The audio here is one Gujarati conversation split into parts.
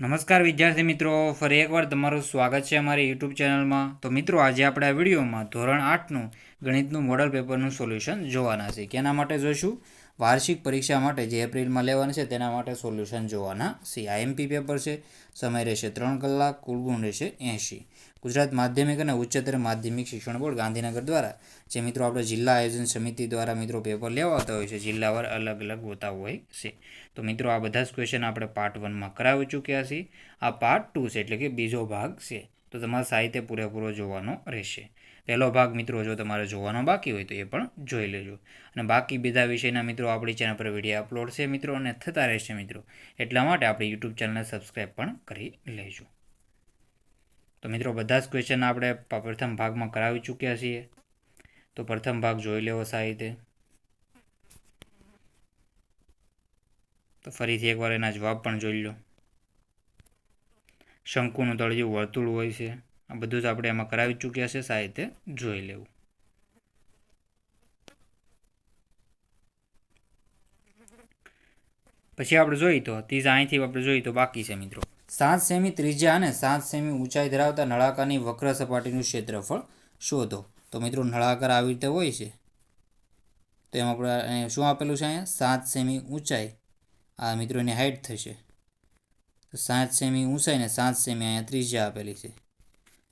નમસ્કાર વિદ્યાર્થી મિત્રો, ફરી એકવાર તમારું સ્વાગત છે અમારી યુટ્યુબ ચેનલમાં. તો મિત્રો, આજે આપણે આ વિડીયોમાં ધોરણ આઠનું ગણિતનું મોડલ પેપરનું સોલ્યુશન જોવાના છે. કેના માટે જોઈશું? વાર્ષિક પરીક્ષા માટે જે એપ્રિલમાં લેવાની છે તેના માટે સોલ્યુશન જોવાના. સી, આઈએમપી પેપર છે. સમય રહેશે ત્રણ કલાક, કુલ ગુણ રહેશે એંશી. ગુજરાત માધ્યમિક અને ઉચ્ચતર માધ્યમિક શિક્ષણ બોર્ડ ગાંધીનગર દ્વારા. જે મિત્રો આપણે જિલ્લા આયોજન સમિતિ દ્વારા મિત્રો પેપર લેવાતા હોય છે જિલ્લાવાર અલગ અલગ હોતા હોય છે. તો મિત્રો આ બધા જ ક્વેશ્ચન આપણે પાર્ટ વનમાં કરાવી ચૂક્યા છીએ. આ પાર્ટ ટુ છે, એટલે કે બીજો ભાગ છે. તો તમારે સાહિત્ય પૂરેપૂરો જોવાનો રહેશે. પહેલો ભાગ મિત્રો જો તમારે જોવાનો બાકી હોય તો એ પણ જોઈ લેજો. અને બાકી બધા વિષયના મિત્રો આપણી ચેનલ પર વીડિયો અપલોડ છે મિત્રો અને થતા રહેશે મિત્રો. એટલા માટે આપણી યુટ્યુબ ચેનલને સબસ્ક્રાઈબ પણ કરી લેજો. તો મિત્રો બધા જ ક્વેશ્ચન આપણે પ્રથમ ભાગમાં કરાવી ચૂક્યા છીએ. તો પ્રથમ ભાગ જોઈ લેવો સાહિત્ય તો ફરીથી એકવાર એના જવાબ પણ જોઈ લો. શંકુનું તળિયું વર્તુળ હોય છે. આ બધું જ આપણે એમાં કરાવી ચૂક્યા છે સાહિત્ય. જોઈ લેવું. પછી આપણે જોઈએ તો, ત્રીજા અહીંથી આપણે જોઈએ તો બાકી છે મિત્રો. સાત સેમી ત્રિજ્યા અને સાત સેમી ઊંચાઈ ધરાવતા નળાકારની વક્ર સપાટીનું ક્ષેત્રફળ શોધો. તો મિત્રો નળાકાર આવી રીતે હોય છે. તો એમાં આપણે શું આપેલું છે અહીંયા? સાત સેમી ઊંચાઈ. આ મિત્રો એની હાઇટ થશે. તો સાત સેમી ઊંચાઈ ને સાત સેમી અહીંયા ત્રિજ્યા આપેલી છે.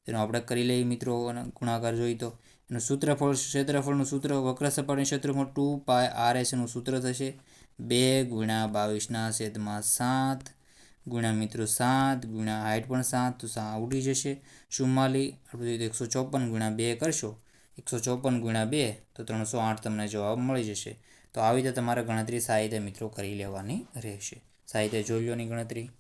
તેનો આપણે કરી લઈએ મિત્રો ગુણાકાર જોઈએ તો. એનું સૂત્રફળ ક્ષેત્રફળનું સૂત્ર વક્ર સપાટીનું ક્ષેત્રફળ ટુ પાય આર એસનું સૂત્ર થશે. બે ગુણ્યા બાવીસના છેદમાં સાત ગુણ્યા મિત્રો સાત ગુણ્યા હાઇટ પણ સાત, તો સા ઉડી જશે. ચુમ્માલી આપણે જોઈએ તો એકસો ચોપન ગુણ્યા બે કરશો. એકસો ચોપન ગુણ્યા બે, તો ત્રણસો આઠ તમને જવાબ મળી જશે. તો આવી રીતે તમારે ગણતરી સાહિત્ય મિત્રો કરી લેવાની રહેશે. સાહિત્ય જોઈ ગણતરી.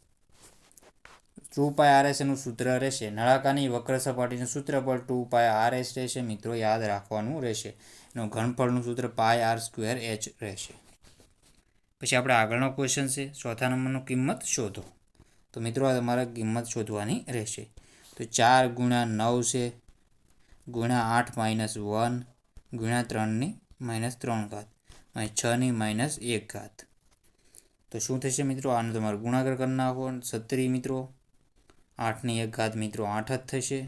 ટુ પાય આર એસ એનું સૂત્ર રહેશે. નળાકારની વક્ર સપાટીનું સૂત્ર પર ટુ પાય આર એસ રહેશે મિત્રો, યાદ રાખવાનું રહેશે. એનું ઘનફળનું સૂત્ર પાય આર સ્ક્વેર એચ રહેશે. પછી આપણે આગળનો ક્વેશ્ચન છે, ચોથા નંબરનું કિંમત શોધો. તો મિત્રો, આ તમારે કિંમત શોધવાની રહેશે. તો ચાર ગુણ્યા નવ છે, ગુણ્યા આઠ માઇનસ વન, ગુણ્યા ત્રણની માઇનસ ત્રણ ઘાત, અને છની માઇનસ એક ઘાત. તો શું થશે મિત્રો? આનો તમારે ગુણાકાર કરી નાખો. સત્તરી મિત્રો આઠની એક ઘાત મિત્રો આઠ જ થશે.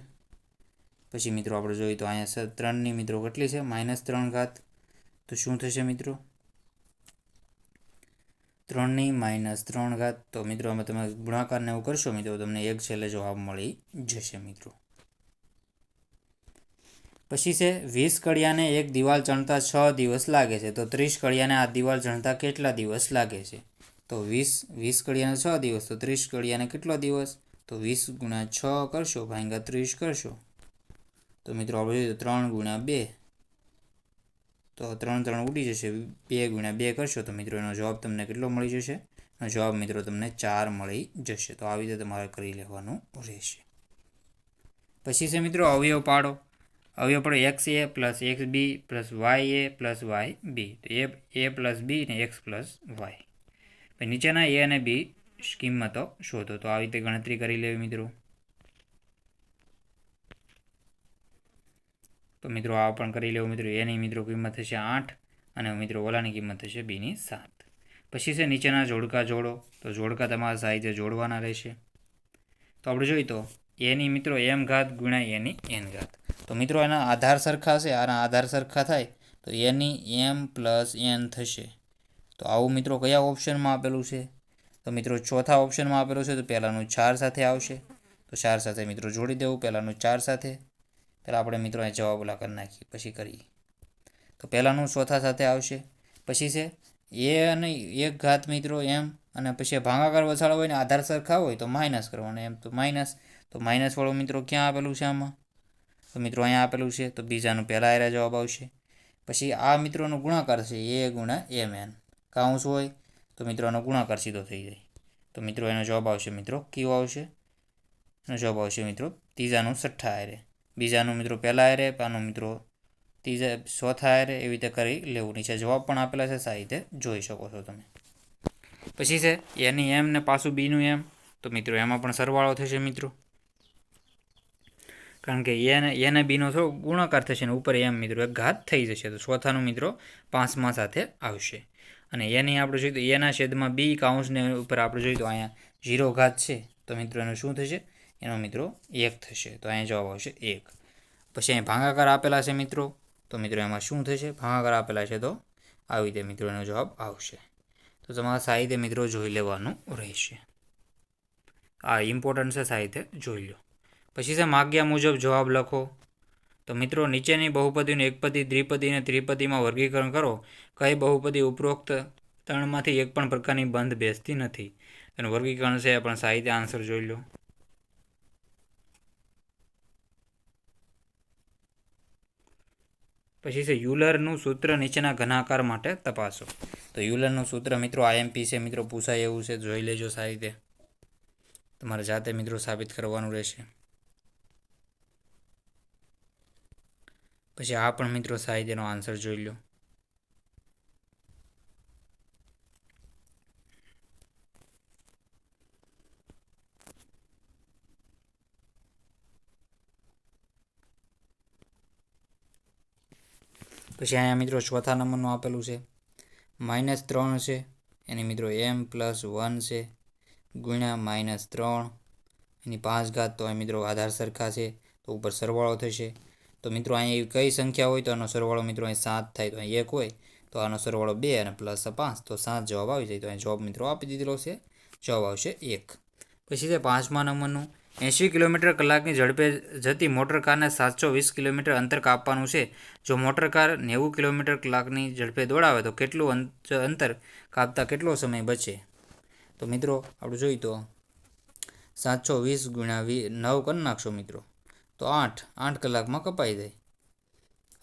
પછી મિત્રો આપણે જોઈએ તો અહીંયા ત્રણની મિત્રો કેટલી છે? માઇનસ ત્રણ ઘાત. તો શું થશે મિત્રો? ત્રણની માઇનસ ત્રણ ઘાત. તો મિત્રો અમે તમે ગુણાકારને એવું કરશો મિત્રો તમને એક છેલ્લે જવાબ મળી જશે મિત્રો. પછી છે, વીસ કડિયાને એક દિવાલ ચણતા છ દિવસ લાગે છે. તો ત્રીસ કડિયાને આ દિવાલ ચણતા કેટલા દિવસ લાગે છે? તો વીસ વીસ કડિયાને છ દિવસ. તો ત્રીસ કડિયાને કેટલો દિવસ? તો વીસ ગુણ્યા છ કરશો ભાંગા ત્રીસ કરશો. તો મિત્રો આપણે જોઈએ તો ત્રણ ગુણ્યા બે. તો ત્રણ ત્રણ ઉડી જશે, બે ગુણ્યા બે કરશો તો મિત્રો એનો જવાબ તમને કેટલો મળી જશે? એનો જવાબ મિત્રો તમને ચાર મળી જશે. તો આવી રીતે તમારે કરી લેવાનું રહેશે. પછી છે મિત્રો અવયવ પાડો. અવયવ પાડો x a plus x b plus y a plus y b તો એ એ પ્લસ બી ને એક્સ પ્લસ વાય નીચેના એ અને બી કિંમતો શોધો તો આવી રીતે ગણતરી કરી લેવી મિત્રો. તો મિત્રો આ પણ કરી લેવું મિત્રો. એની મિત્રો કિંમત થશે આઠ અને મિત્રો ઓલાની કિંમત થશે બીની સાત. પછી છે નીચેના જોડકા જોડો. તો જોડકા તમારા સાહિત્ય જોડવાના રહેશે. તો આપણે જોઈએ તો એની મિત્રો એમ ઘાત ગુણ્યા એની એન ઘાત. તો મિત્રો એના આધાર સરખા છે આના આધાર સરખા થાય? તો એની એમ પ્લસ એન થશે. તો આવું મિત્રો કયા ઓપ્શનમાં આપેલું છે? તો મિત્રો ચોથા ઓપ્શનમાં આપેલું છે તો પહેલાંનું ચાર સાથે આવશે. તો ચાર સાથે મિત્રો જોડી દેવું, પહેલાંનું ચાર સાથે. પહેલાં આપણે મિત્રો અહીં જવાબ ઓલા કરી નાખીએ, પછી કરીએ. તો પહેલાંનું ચોથા સાથે આવશે. પછી છે, એ અને એક ઘાત મિત્રો એમ, અને પછી ભાંગાકાર વસાડો હોય ને આધાર સરખા હોય તો માઇનસ કરવાનો એમ તો માઇનસ તો માઇનસ વાળું મિત્રો ક્યાં આપેલું છે આમાં? તો મિત્રો અહીંયા આપેલું છે, તો બીજાનું પહેલાં એરા જવાબ આવશે. પછી આ મિત્રોનો ગુણાકાર છે, એ ગુણા એમ એન કાઉન્સ હોય તો મિત્રો એનો ગુણાકાર સીધો થઈ જાય. તો મિત્રો એનો જવાબ આવશે મિત્રો કયો આવશે. એનો જવાબ આવશે મિત્રો ત્રીજાનું છઠ્ઠા આરે બીજાનું મિત્રો પહેલાં આરે આનું મિત્રો ત્રીજા, ચોથા આરે એવી રીતે કરી લેવું. નીચે જવાબ પણ આપેલા છે સાહિત્ય જોઈ શકો છો તમે. પછી છે એની એમ ને પાછું બીનું એમ તો મિત્રો એમાં પણ સરવાળો થશે મિત્રો. કારણ કે એને એને બીનો થોડો ગુણાકાર થશે ને ઉપર એમ મિત્રો એક ઘાત થઈ જશે. તો ચોથાનું મિત્રો પાંચમા સાથે આવશે. અને એની આપણે જોઈએ તો એના છેદમાં બી કાઉન્સને ઉપર આપણે જોઈએ તો અહીંયા ઝીરો ઘાત છે. તો મિત્રો એનું શું થશે? એનો મિત્રો એક થશે. તો અહીંયા જવાબ આવશે એક. પછી અહીં ભાંગાકાર આપેલા છે મિત્રો. તો મિત્રો એમાં શું થશે? ભાંગાકાર આપેલા છે તો આવી રીતે મિત્રો એનો જવાબ આવશે. તો તમારા સાહિત્ય મિત્રો જોઈ લેવાનું રહેશે. આ ઇમ્પોર્ટન્ટ છે સાહિત્ય. જોઈ લો. પછી છે માગ્યા મુજબ જવાબ લખો. તો મિત્રો, નીચેની બહુપદીનું એકપદી, દ્વિપદી અને ત્રિપદીમાં વર્ગીકરણ કરો. કઈ બહુપદી ઉપરોક્ત ત્રણમાંથી એક પણ પ્રકારની બંધ બેસતી નથી? એનું વર્ગીકરણ છે પણ સાહિત્ય આન્સર જોઈ લો. પછી છે, યુલરનું સૂત્ર નીચેના ઘનાકાર માટે તપાસો. તો યુલરનું સૂત્ર મિત્રો આઈએમપી છે. મિત્રો, પૂછાય એવું છે. જોઈ લેજો રીતે તમારે જાતે મિત્રો સાબિત કરવાનું રહેશે. પછી આ પણ મિત્રો સાહિત્યનો આન્સર જોઈ લો પછી અહીંયા મિત્રો ચોથા નંબરનું આપેલું છે. માઇનસ ત્રણ છે, એની મિત્રો એમ પ્લસ વન છે, ગુણ્યા માઇનસ ત્રણ. એની પાંચ ઘાત તો મિત્રો આધાર સરખા છે, તો ઉપર સરવાળો થશે. તો મિત્રો અહીંયા એવી કઈ સંખ્યા હોય તો આનો સરવાળો મિત્રો અહીં સાત થાય તો અહીં એક હોય. તો આનો સરવાળો બે અને પ્લસ પાંચ, તો સાત જવાબ આવી જાય. તો અહીં જવાબ મિત્રો આપી દીધેલો છે. જવાબ આવશે એક. પછી છે પાંચમા નંબરનું. એંશી કિલોમીટર કલાકની ઝડપે જતી મોટર કારને સાતસો વીસ કિલોમીટર અંતર કાપવાનું છે. જો મોટર કાર નેવું કિલોમીટર કલાકની ઝડપે દોડાવે તો કેટલું અંતર કાપતા કેટલો સમય બચે? તો મિત્રો આપણે જોઈએ તો સાતસો વીસ ગુણ્યા વી, નવ કરી નાખશો મિત્રો. તો આઠ આઠ કલાકમાં કપાઈ જાય.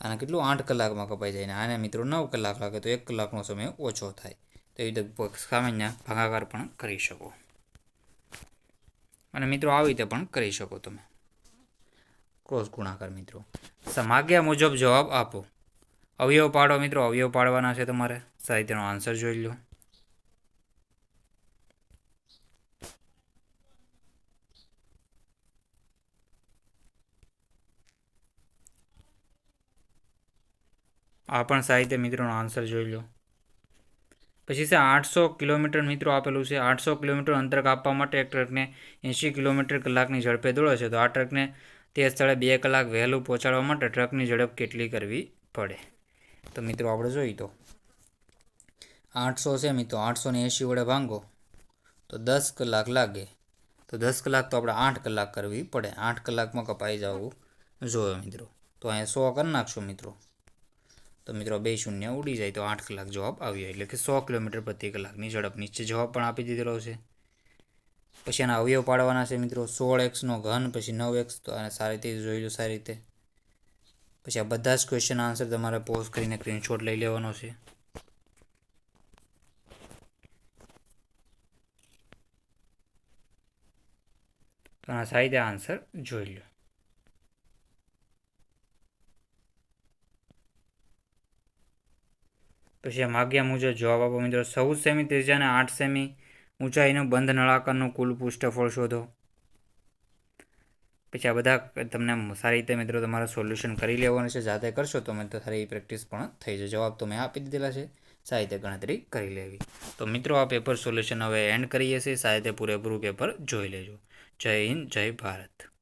આને કેટલું? આઠ કલાકમાં કપાઈ જાય ને આને મિત્રો નવ કલાક લાગે તો એક કલાકનો સમય ઓછો થાય. તો એ રીતે સામાન્ય ભાગાકાર પણ કરી શકો. અને મિત્રો આવી રીતે પણ કરી શકો તમે. ક્રોસ ગુણાકાર મિત્રો. સમાગ્યા મુજબ જવાબ આપો. અવયવ પાડો મિત્રો. અવયવ પાડવાના છે તમારે. સાહિત્યનો આન્સર જોઈ લો. આ પણ સાહિત્ય મિત્રોનો આન્સર જોઈ લો. પછી છે આઠસો કિલોમીટર મિત્રો આપેલું છે. આઠસો કિલોમીટર અંતર કાપવા માટે એક ટ્રકને એંશી કિલોમીટર કલાકની ઝડપે દોડે છે. તો આ ટ્રકને તે સ્થળે બે કલાક વહેલું પહોંચાડવા માટે ટ્રકની ઝડપ કેટલી કરવી પડે? તો મિત્રો આપણે જોઈએ તો. આઠસો છે મિત્રો. આઠસો ને એંશી વડે ભાંગો. તો દસ કલાક લાગે. તો દસ કલાક તો આપણે આઠ કલાક કરવી પડે. આઠ કલાકમાં કપાઈ જવું જોઈએ મિત્રો. તો અહીંયા સો કરી નાખશો મિત્રો. તો મિત્રો બે શૂન્ય ઉડી જાય તો આઠ કલાક જવાબ આવ્યો, એટલે કે સો કિલોમીટર પ્રતિ કલાકની ઝડપ નીચે જવાબ પણ આપી દીધેલો છે. પછી એના અવયવ પાડવાના છે મિત્રો, સોળ એક્સનો ઘન, પછી નવ એક્સ તો આને સારી રીતે જોઈ લો સારી રીતે. પછી આ બધા જ ક્વેશ્ચન આન્સર તમારે પોઝ કરીને સ્ક્રીનશોટ લઈ લેવાનો છે. તો આ સાહિત્ય આન્સર જોઈ લો. પછી માગ્યા મુજબ જવાબ આપો મિત્રો. ચૌદ સેમી ત્રીજાને આઠ સેમી ઊંચાઈનું બંધ નળાકારનું કુલ પૃષ્ઠફળ શોધો. પછી આ બધા તમને સારી રીતે મિત્રો તમારે સોલ્યુશન કરી લેવાનું છે. જાતે કરશો તો મેં તો સારી પ્રેક્ટિસ પણ થઈ જશે. જવાબ તો મેં આપી દીધેલા છે. સાહિત્ય ગણતરી કરી લેવી. તો મિત્રો આ પેપર સોલ્યુશન હવે એન્ડ કરીએ છીએ. સાહિત્ય પૂરેપૂરું પેપર જોઈ લેજો. જય હિન્દ, જય ભારત.